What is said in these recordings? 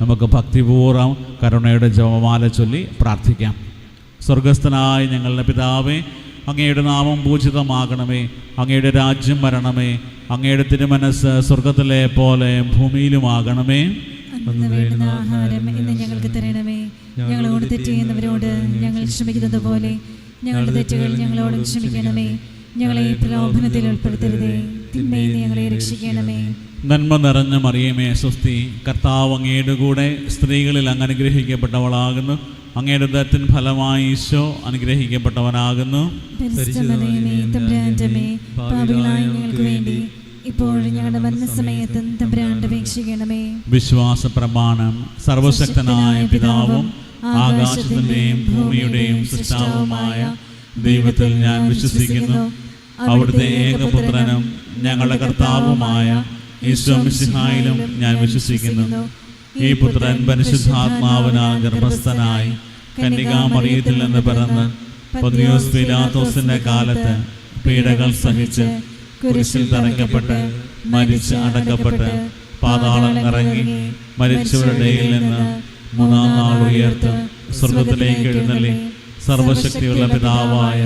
നമുക്ക് ഭക്തിപൂർവം കരുണയുടെ ജപമാല ചൊല്ലി പ്രാർത്ഥിക്കാം. സ്വർഗസ്ഥനായ ഞങ്ങളുടെ പിതാവേ അങ്ങയുടെ നാമം പൂജിതമാകണമേ. അങ്ങയുടെ രാജ്യം വരണമേ. അങ്ങയുടെ തിരുമനസ് സ്വർഗത്തിലെ പോലെ ഭൂമിയിലുമാകണമേ. ആഹാരം ഇന്ന് ഞങ്ങൾക്ക് തരണമേ. ഞങ്ങളോട് തെറ്റ് ചെയ്യുന്നവരോട് ഞങ്ങൾ ക്ഷമിക്കുന്നത് പോലെ ഞങ്ങളുടെ തെറ്റുകൾ ഞങ്ങളോട് ക്ഷമിക്കണമേ. ഞങ്ങളെ പ്രലോഭനത്തിൽ ഉൾപ്പെടുത്തരുതേ. തിന്മയിൽ ഞങ്ങളെ രക്ഷിക്കണമേ. നന്മ നിറഞ്ഞ മറിയമേ സ്വസ്തി. കർത്താവ് അങ്ങയുടെ കൂടെ സ്ത്രീകളിൽ അങ്ങ് അനുഗ്രഹിക്കപ്പെട്ടവളാകുന്നു. അങ്ങയുടെ ദത്തിൻ ഫലമായി ഈശോ അനുഗ്രഹിക്കപ്പെട്ടവനാകുന്നു. വിശ്വാസ പ്രമാണം സർവശക്തനായ പിതാവും ആകാശത്തിന്റെയും ഭൂമിയുടെയും സൃഷ്ടാവുമായ ദൈവത്തിൽ ഞാൻ വിശ്വസിക്കുന്നു. അവിടുത്തെ ഏകപുത്രനും ഞങ്ങളുടെ കർത്താവുമായ ഈശോ മിശിഹായിലും ഞാൻ വിശ്വസിക്കുന്നു. ഈ പുത്രൻ പരിശുദ്ധാത്മാവിനാൽ ഗർഭസ്ഥനായി കന്യകാമറിയത്തിൽ നിന്ന് പിറന്ന് പൊതിയോസ് പിലാത്തോസിന്റെ കാലത്ത് പീഡകൾ സഹിച്ച് കുരിശിൽ തറയ്ക്കപ്പെട്ട് മരിച്ച് അടക്കപ്പെട്ട് പാതാളം ഇറങ്ങി മരിച്ചവരുടെ നിന്ന് മൂന്നാം നാൾ ഉയർത്ത് സ്വർഗത്തിലേക്ക് എഴുന്നള്ളി സർവശക്തിയുള്ള പിതാവായ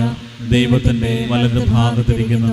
ദൈവത്തിന്റെ വലത് ഭാഗത്തിരിക്കുന്നു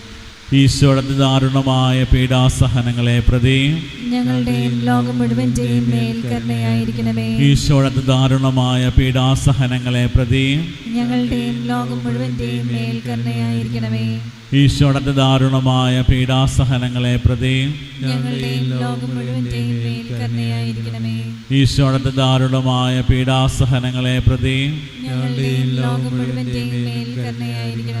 ഈശോയുടെ ദാരുണമായ പീഡാസഹനങ്ങളെ പ്രതി ഞങ്ങളുടെയും ലോകം മുഴുവന്റെയും മേൽ കരുണയായിരിക്കണമേ. ഈശോയുടെ ദാരുണമായ പീഡാസഹനങ്ങളെ പ്രതി ഞങ്ങളുടെയും ലോകം മുഴുവന്റെയും മേൽ കരുണയായിരിക്കണമേ. ഈശോയുടെ ദാരുണമായ പീഡാസഹനങ്ങളെ പ്രതി ഞങ്ങളുടെയും ലോകം മുഴുവന്റെയും മേൽ കരുണയായിരിക്കണമേ. ഈശോയുടെ ദാരുണമായ പീഡാസഹനങ്ങളെ പ്രതി ഞങ്ങളുടെയും ലോകം മുഴുവന്റെയും മേൽ കരുണയായിരിക്കണമേ.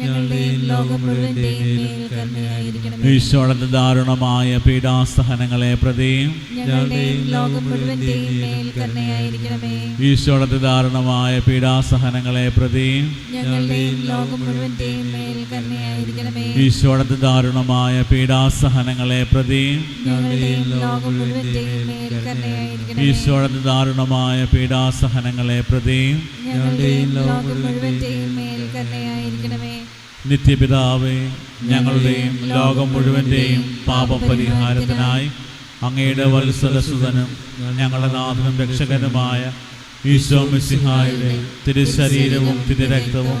ഞങ്ങളുടെയും ലോകം മുഴുവന്റെയും മേൽ കരുണയായിരിക്കണമേ. ഈശോയുടെ ദാരുണമായ പീഡാസഹനങ്ങളെ പ്രതി ഞങ്ങളുടെയും ലോകം മുഴുവന്റെയും മേൽ കരുണയായിരിക്കണമേ. ഈശോയുടെ ദാരുണമായ പീഡാസഹനങ്ങളെ പ്രതി ഞങ്ങളുടെയും ലോകം മുഴുവന്റെയും മേൽ കരുണയായിരിക്കണമേ. ഈശോയുടെ ദാരുണമായ പീഡാസഹനങ്ങളെ പ്രതി ഞങ്ങളുടെയും ലോകം മുഴുവന്റെയും മേൽ കരുണയായിരിക്കണമേ. ഈശോയുടെ ദാരുണമായ പീഡാസഹനങ്ങളെ പ്രതി ഞങ്ങളുടെയും ലോകം മുഴുവന്റെയും മേൽ കരുണയായിരിക്കണമേ. നിത്യപിതാവേ ഞങ്ങളുടെയും ലോകം മുഴുവന്റെയും പാപപരിഹാരത്തിനായി അങ്ങയുടെ വത്സലസുതനും ഞങ്ങളുടെ നാഥനും രക്ഷകനുമായ ഈശോ മിസിഹായുടെ തിരുശരീരവും തിരുരക്തവും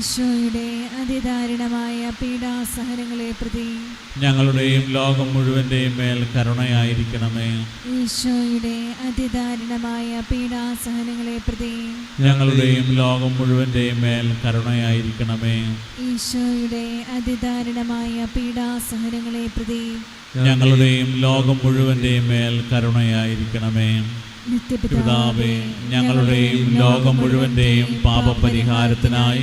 ഈശോയുടെ അതിദാരുണമായ പീഡാസഹനങ്ങളെ പ്രതി ഞങ്ങളുടെയും ലോകം മുഴുവന്റെയും മേൽ കരുണയായിരിക്കണമേ. ഈശോയുടെ അതിദാരുണമായ പീഡാസഹനങ്ങളെ പ്രതി ഞങ്ങളുടെയും ലോകം മുഴുവന്റെയും മേൽ കരുണയായിരിക്കണമേ. ഈശോയുടെ അതിദാരുണമായ പീഡാസഹനങ്ങളെ പ്രതി ഞങ്ങളുടെയും ലോകം മുഴുവന്റെയും മേൽ കരുണയായിരിക്കണമേ. പിതാവേ ഞങ്ങളുടെയും ലോകം മുഴുവന്റെയും പാപപരിഹാരത്തിനായി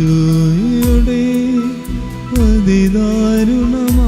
ഈശോയുടെ അതിദാരുണമാം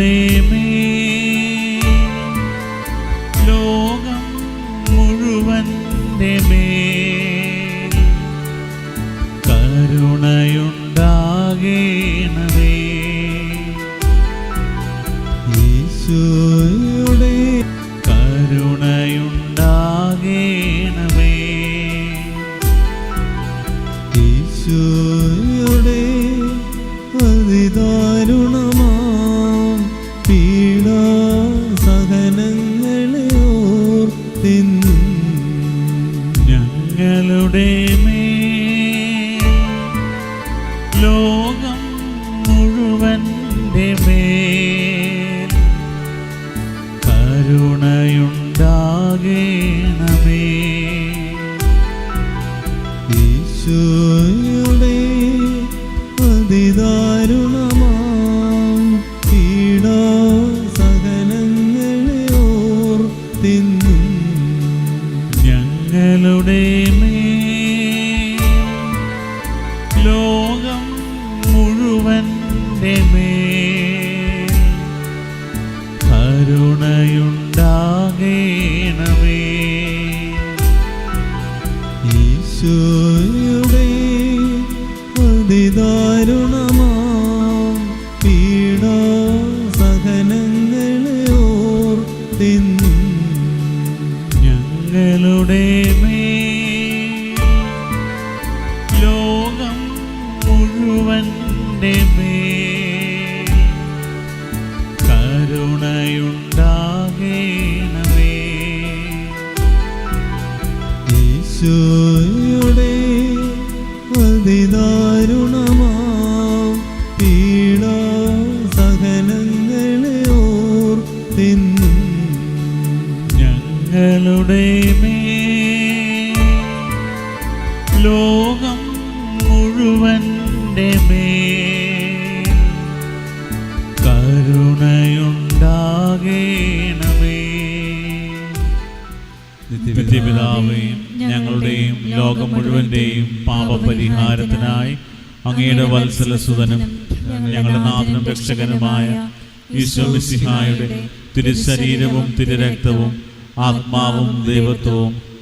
ഞങ്ങളുടെ മുഴുവന്റെ മേൽ കരുണയുണ്ടാകേണമേ. ഈശോയുടെ അതിദാരുണമാം പീഡാ സകലങ്ങളെ ഓർത്തിന്നും. ഞങ്ങളുടെ മേൽ മുഴുവന്റെ മേ കരുണയുണ്ടാകേണമേ. ഈശോയുടെ അതിദാരുണമാം പീഡാ സഹനങ്ങളെ ഓർത്തിന്നും ഞങ്ങളുടെയും ലോകം മുഴുവന്റെയും പാപപരിഹാരത്തിനായി അങ്ങയുടെ വത്സലസുതനും ഞങ്ങളുടെ നാഥനും രക്ഷകനുമായ ഈശോ മിശിഹായുടെ തിരുശരീരവും തിരുരക്തവും ആത്മാവും ദൈവത്വവും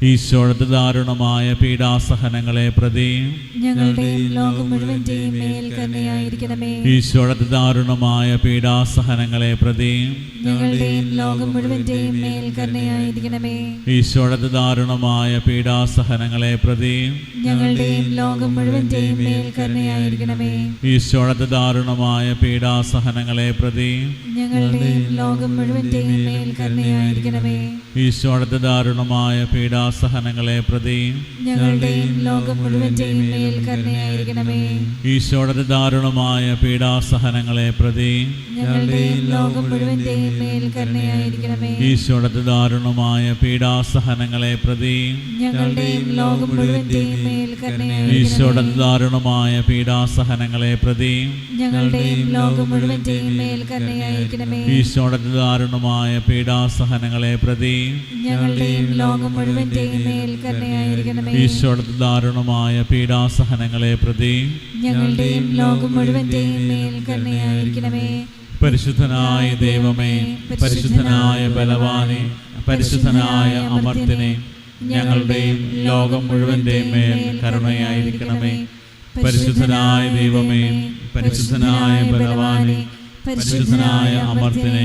ഈശോയുടെ ദാരുണമായ പീഡാസഹനങ്ങളെ പ്രതി ഈശോയുടെ ദാരുണമായ പീഡാസഹനങ്ങളെ പ്രതി ഈശോയുടെ ദാരുണമായ പീഡാസഹനങ്ങളെ പ്രതി ഈശോയുടെ ദാരുണമായ പീഡാസഹനങ്ങളെ പ്രതി ഞങ്ങളുടെ ലോകം മുഴുവൻ മേൽ കരുണയായിരിക്കണമേ ഈശോയുടെ ദാരുണമായ പീഡാസഹനങ്ങളെ പ്രതി ഞങ്ങളുടെയും ലോകം മുഴുവന്റെയും മേൽ കരുണയായിരിക്കണമേ. ഈശോയുടെ ദാരുണമായ പീഡാസഹനങ്ങളെ പ്രതി ഞങ്ങളുടെയും ലോകം മുഴുവന്റെയും മേൽ കരുണയായിരിക്കണമേ. ഈശോയുടെ ദാരുണമായ പീഡാസഹനങ്ങളെ പ്രതി ഞങ്ങളുടെയും ലോകം മുഴുവന്റെയും മേൽ കരുണയായിരിക്കണമേ. ഈശോയുടെ ദാരുണമായ പീഡാസഹനങ്ങളെ പ്രതി ഞങ്ങളുടെയും ലോകം മുഴുവന്റെയും മേൽ കരുണയായിരിക്കണമേ. ഈശോയുടെ ദാരുണമായ പീഡാസഹനങ്ങളെ പ്രതി ഞങ്ങളുടെയും ലോകം മുഴുവന്റെയും മേൽ കരുണയായിരിക്കണമേ. ഈശോയുടെ ദാരുണമായ പീഡാസഹനങ്ങളെ പ്രതി ഞങ്ങളുടെയും ലോകം മുഴുവന്റെയും മേൽ കരുണയായിരിക്കണമേ. പരിശുദ്ധനായ ദൈവമേ പരിശുദ്ധനായ ബലവാനെ പരിശുദ്ധനായ അമർത്തിനെ ഞങ്ങളുടെയും ലോകം മുഴുവന്റെയും മേൽ കരുണയായിരിക്കണമേ. പരിശുദ്ധനായ ദൈവമേ പരിശുദ്ധനായ ബലവാനെ പരിശുദ്ധനായ അമർത്തിനെ